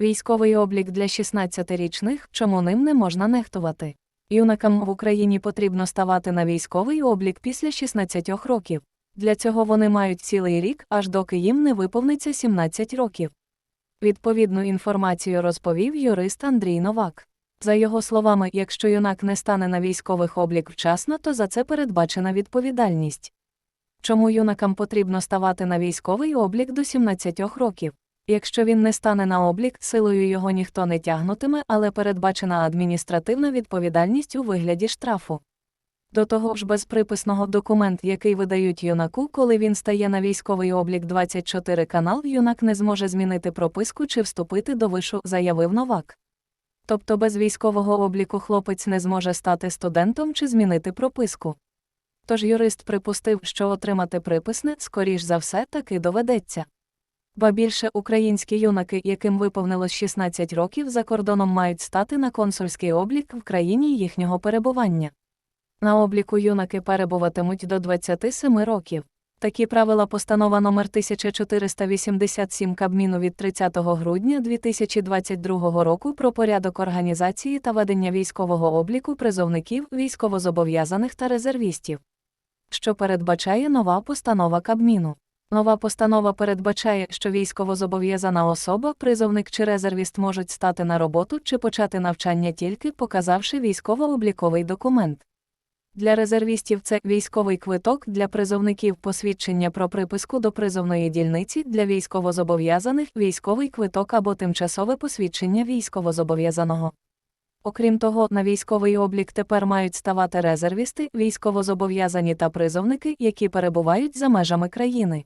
Військовий облік для 16-річних, чому ним не можна нехтувати. Юнакам в Україні потрібно ставати на військовий облік після 16 років. Для цього вони мають цілий рік, аж доки їм не виповниться 17 років. Відповідну інформацію розповів юрист Андрій Новак. За його словами, якщо юнак не стане на військових облік вчасно, то за це передбачена відповідальність. Чому юнакам потрібно ставати на військовий облік до 17 років? Якщо він не стане на облік, силою його ніхто не тягнутиме, але передбачена адміністративна відповідальність у вигляді штрафу. До того ж, без приписного документ, який видають юнаку, коли він стає на військовий облік 24 канал, юнак не зможе змінити прописку чи вступити до вишу, заявив Новак. Тобто без військового обліку хлопець не зможе стати студентом чи змінити прописку. Тож юрист припустив, що отримати приписне, скоріш за все, таки доведеться. Ба більше українські юнаки, яким виповнилось 16 років, за кордоном мають стати на консульський облік в країні їхнього перебування. На обліку юнаки перебуватимуть до 27 років. Такі правила постанова номер 1487 Кабміну від 30 грудня 2022 року про порядок організації та ведення військового обліку призовників, військовозобов'язаних та резервістів. Що передбачає нова постанова Кабміну. Нова постанова передбачає, що військовозобов'язана особа, призовник чи резервіст можуть стати на роботу чи почати навчання тільки показавши військово-обліковий документ. Для резервістів це військовий квиток, для призовників посвідчення про приписку до призовної дільниці, для військовозобов'язаних військовий квиток або тимчасове посвідчення військовозобов'язаного. Окрім того, на військовий облік тепер мають ставати резервісти, військовозобов'язані та призовники, які перебувають за межами країни.